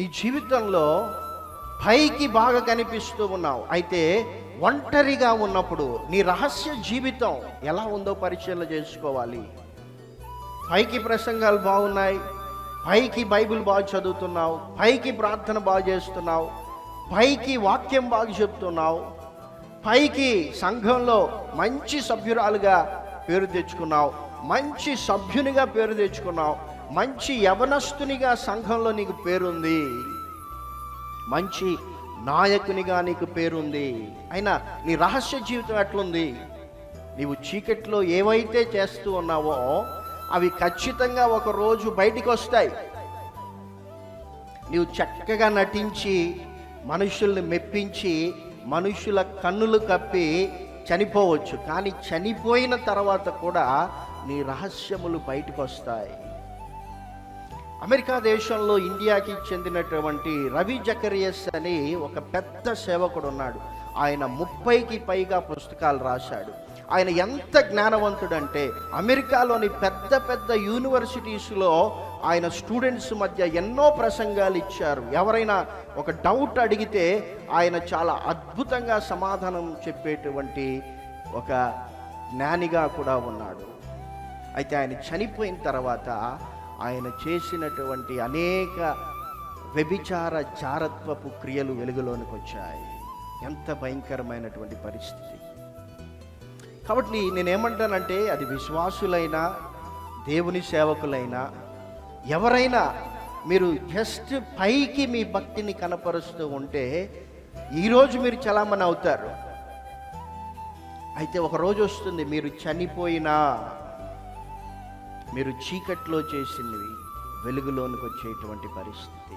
నీ జీవితంలో పైకి బాగా కనిపిస్తూ ఉన్నావు. అయితే ఒంటరిగా ఉన్నప్పుడు నీ రహస్య జీవితం ఎలా ఉందో పరిశీలన చేసుకోవాలి. పైకి ప్రసంగాలు బాగున్నాయి. పైకి బైబిల్ బాగా చదువుతున్నావు. పైకి ప్రార్థన బాగా చేస్తున్నావు. పైకి వాక్యం బాగా చెప్తున్నావు. పైకి సంఘంలో మంచి సభ్యురాలుగా పేరు తెచ్చుకున్నావు. మంచి సభ్యునిగా పేరు తెచ్చుకున్నావు. మంచి యవనస్తునిగా సంఘంలో నీకు పేరుంది. మంచి నాయకునిగా నీకు పేరుంది. అయినా నీ రహస్య జీవితం ఎట్లుంది? నీవు చీకట్లో ఏవైతే చేస్తూ ఉన్నావో అవి ఖచ్చితంగా ఒక రోజు బయటికి వస్తాయి నీవు చక్కగా నటించి మనుషుల్ని మెప్పించి మనుషుల కన్నులు కప్పి చనిపోవచ్చు. కానీ చనిపోయిన తర్వాత కూడా నీ రహస్యములు బయటకు వస్తాయి అమెరికా దేశంలో ఇండియాకి చెందినటువంటి రవి జకరియస్ అని ఒక పెద్ద సేవకుడు ఉన్నాడు. ఆయన ముప్పైకి పైగా పుస్తకాలు రాశాడు. ఆయన ఎంత జ్ఞానవంతుడంటే అమెరికాలోని పెద్ద పెద్ద యూనివర్సిటీస్లో ఆయన స్టూడెంట్స్ మధ్య ఎన్నో ప్రసంగాలు ఇచ్చారు. ఎవరైనా ఒక డౌట్ అడిగితే ఆయన చాలా అద్భుతంగా సమాధానం చెప్పేటువంటి ఒక జ్ఞానిగా కూడా ఉన్నాడు. అయితే ఆయన చనిపోయిన తర్వాత ఆయన చేసినటువంటి అనేక వ్యభిచార జారత్వపు క్రియలు వెలుగులోనికి వచ్చాయి. ఎంత భయంకరమైనటువంటి పరిస్థితి. కాబట్టి నేనేమంటానంటే అది విశ్వాసులైనా దేవుని సేవకులైనా ఎవరైనా మీరు జస్ట్ పైకి మీ భక్తిని కనపరుస్తూ ఉంటే ఈరోజు మీరు చలామణి అవుతారు. అయితే ఒక రోజు వస్తుంది మీరు చనిపోయినా మీరు చీకట్లో చేసినవి వెలుగులోనికి వచ్చేటువంటి పరిస్థితి.